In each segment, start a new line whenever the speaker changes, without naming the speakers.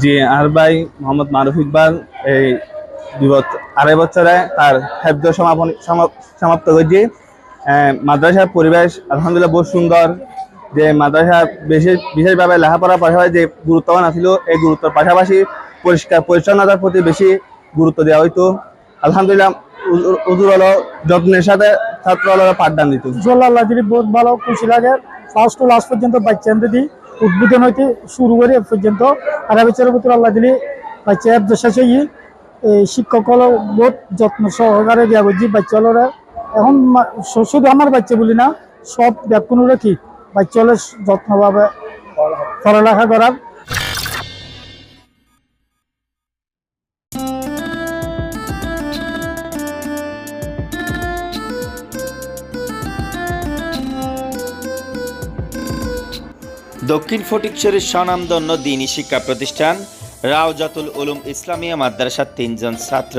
জি আর ভাই মোহাম্মদ মারুফ ইকবাল এই আড়াই বছরে তার হেফজ সমাপন সমাপ্ত করছি মাদ্রাসার পরিবেশ আলহামদুলিল্লাহ বহু সুন্দর। যে মাদ্রাসা বিশেষ, বিশেষভাবে লেখাপড়ার পাশাপাশি যে গুরুত্ববান আছিল, এই গুরুত্বের পাশাপাশি পরিষ্কার, পরিচ্ছন্নতার প্রতি বেশি গুরুত্ব দেওয়া হইতো। আলহামদুলিল্লাহ উজুর- হলো যত্নের সাথে ছাত্র পাঠদান দিত।
ইনশাল্লাহ আল্লাহ বহুত ভালো খুশি লাগে ফার্স্ট টু লাস্ট পর্যন্ত বাচ্চা দিদি উদ্বোধন হইতে শুরু করে পর্যন্ত। আর বছরের ভিতরে আল্লাহ দিলি বাচ্চা এক দশাশয়ী এই শিক্ষক হলো বহুত যত্ন সহকারে দিয়া বুঝছি বাচ্চা হলো এখন শুধু আমার বাচ্চা বলি না, সব ব্যাকুনুরে কি বাচ্চা হলে যত্নভাবে পড়ালেখা করার
দক্ষিণ ফটিকছড়ির স্বনামধন্য দিনী শিক্ষা প্রতিষ্ঠান রাওজাতুল উলুম ইসলামিয়া মাদ্রাসার তিনজন ছাত্র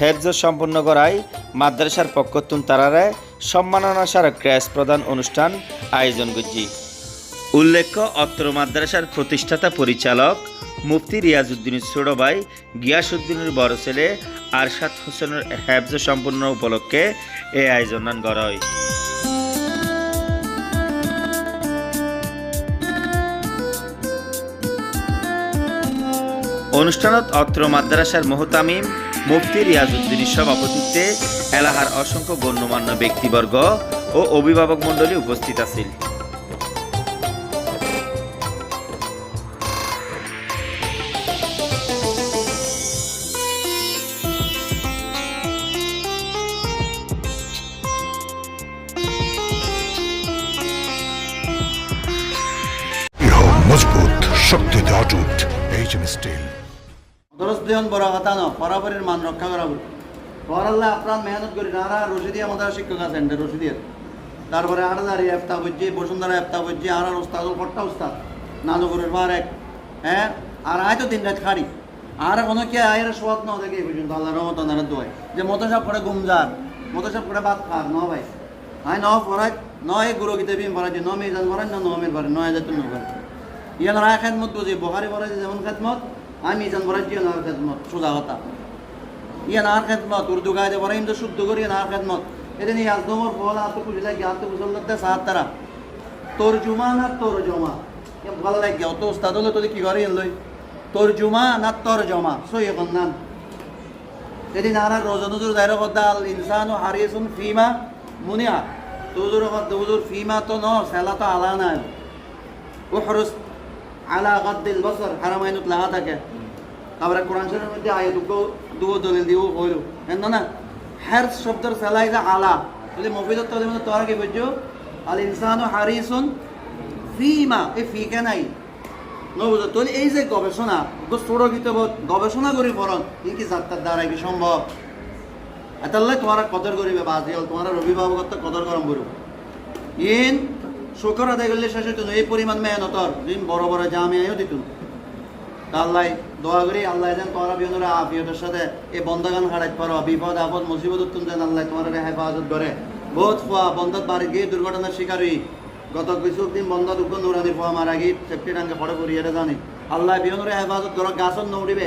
হেফজ সম্পন্ন করায় মাদ্রাসার পক্ষতুন তারারে সম্মাননা স্মারক ক্র্যাশ প্রদান অনুষ্ঠান আয়োজন করছি। উল্লেখ্য, অত্র মাদ্রাসার প্রতিষ্ঠাতা পরিচালক মুফতি রিয়াজউদ্দিনের ছোট ভাই গিয়াসউদ্দিনের বড় ছেলে আরশাদ হোসেনের হেফজ সম্পন্ন উপলক্ষে এই আয়োজন করা হয় অনুষ্ঠানত অত্র মাদ্রাসার মোহতামিম মুফতি রিয়াজউদ্দিনের সভাপতিত্বে এলাহার অসংখ্য গণ্যমান্য ব্যক্তিবর্গ ও অভিভাবক মণ্ডলী উপস্থিত আছিল।
মজবুত, শক্তিতে অটুট। এইচ এম স্টিল
দরজ দেহন বড় কথা ন বরাবরের মান রক্ষা করা বলি পড়াল্লা আপনার মেহনত করি না আর রশিদি আমাদের শিক্ষক আছেন রশিদের তারপরে আড়াদারি এফতা বুঝছি বসুন্ধরা এফতা বুঝছি আর আর ওস্তাদ পট্টা ওস্তাদ, নাদুপুরের বার এক। হ্যাঁ? আর আয় তো দিন রাত খাড়ি। আর কোনো কে আয়ের সোয়াদ ন দেখে এই পর্যন্ত আল্লাহ রহমত আন্দার দোয়াই যে মতো সাপ করে গুমজার মতো সাপ করে বাদ খার ন ভাই। আয় ন পড়াই ন এই গুরু গীতে বিম পড়াই ন মেজান পড়াই ন নমের পারে নয় হাজার ন পারে ইয়ান রায় খেদমত বুঝি বহারি পড়াই যেমন খেদমত, আমি ইজান পড়াই ইয়ান আর খেদমত, সোজা কথা। ইয়ান আর খেদমত, উর্দু গায়ে পড়াই তো শুদ্ধ করি আর খেদমত। এটা নিয়ে আজ তোমার ফল আত খুশি লাগে আত মুসল্লাতে সাত তারা তোর জুমা না তোর জমা ভালো লাগে অত ওস্তাদ হলে তোদের কি করে লই? তোর জুমা না তোর জমা সই এখন নাম। যেদিন আর রোজা নজর দায়রা কদ্দাল, ইনসান ও হারিয়েছুন ফিমা মুনিয়া তুজুর তুজুর ফিমা তো ন সেলা তো আলা না উহরুস আলা গাদ্দিল বসর হারামাইনুত লাগা থাকে। তারপরে কোরআন শরীফের মধ্যে আয়াত দুটো দুও দলিল দিও, হইল। হেন না? হ্যারস শব্দের সেলাই যে আলা যদি মফিদত তো মধ্যে তোরা কি বুঝছ? আল ইনসানু হারিসুন ফিমা, এই ফি কে নাই নবুঝো তো এই যে গবেষণা ছোট কিতাব গবেষণা করি পড়ন ই কি যাত্রার দ্বারা কি সম্ভব? এতাল্লাই তোমার কদর করিবে বাজি হল তোমার অভিভাবকত্ব কদর গরম করব। ইন শুকর আদায় করলে শেষ হইতো। এই পরিমাণ মেহনতর দিন বড় বড় জামিয়াও দিত। আল্লাহ দোয়া করি, আল্লাহ যেন তোমরা বিহনরা আফিয়তের সাথে এই বন্ধগান হারাইতে পারো। বিপদ, আপদ, মুসিবত উত্তম যেন আল্লাহ তোমার হেফাজত করে। বহুত ফুয়া বন্ধত বাড়ি গিয়ে দুর্ঘটনার শিকার হই। গত কিছু দিন বন্ধ দুঃখ নুরানি ফুয়া মারা গিয়ে সেফটি পড়ে পড়ি, এটা জানি। আল্লাহ বিহনরে হেফাজত ধরো গাছত নৌড়িবে,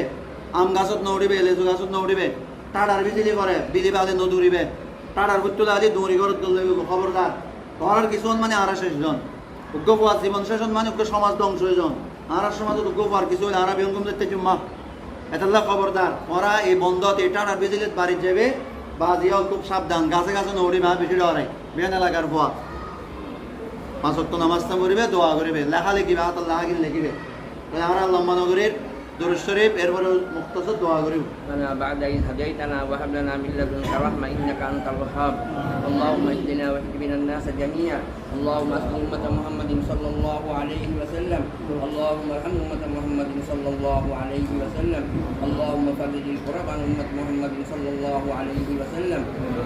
আম গাছত নৌড়িবে, লেচু গাছত নৌড়িবে। টাডার বিজলি করে, বিজলি বাদে নদৌড়িবে টাডার বুত্তুলে আজি দৌড়ি গেলে খবরদার। তোমার কিছুমান মানে আর শেষজন। উগ্র পোয়া জীবন শেষন মানে উগ্র সমাজ ধ্বংস হয়েজন আর সমাজত উগ্র পোয়ার কিছু হলে আর বিহন কম দেখতে জুম্মা এতাল্লা খবরদার। ওরা এই বন্ধত এই টাডার বিজলিত বাড়ির যাবে বা দিয়াও খুব সাবধান। গাছে গাছে নৌড়ি মা, বেশি ডরাই বেন এলাকার পোয়া পাঁচ অক্ট নামাজটা করিবে, দোয়া করিবে। লেখা লিখিবে, হাত কিনে লিখিবে। আমরা লম্বা নগরীর দুরুজ শরীফ এরপরে মুক্তসর দোয়া করিব
ربنا بعد إذ هديتنا وهب لنا من لدنك رحمة إنك أنت الوهاب اللهم اهدنا واهد بنا الناس جميعا اللهم اسق أمة محمد صلى الله عليه وسلم اللهم ارحم أمة محمد صلى الله عليه وسلم اللهم فرج الكرب عن أمة محمد صلى الله عليه وسلم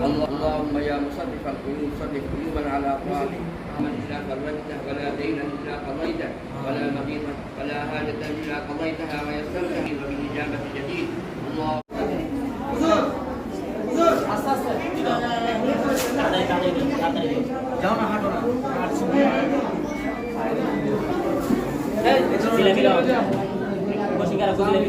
الله- اللهم يا مصرف القلوب صرف قلوبنا على طاعتك من إلا فرجته ولا دين إلا قضيته ولا مريضا ولا حاجة إلا قضيتها ويسرتها وبالإجابة جديد الله
Sila-sila. ঠিকানা বুঝলে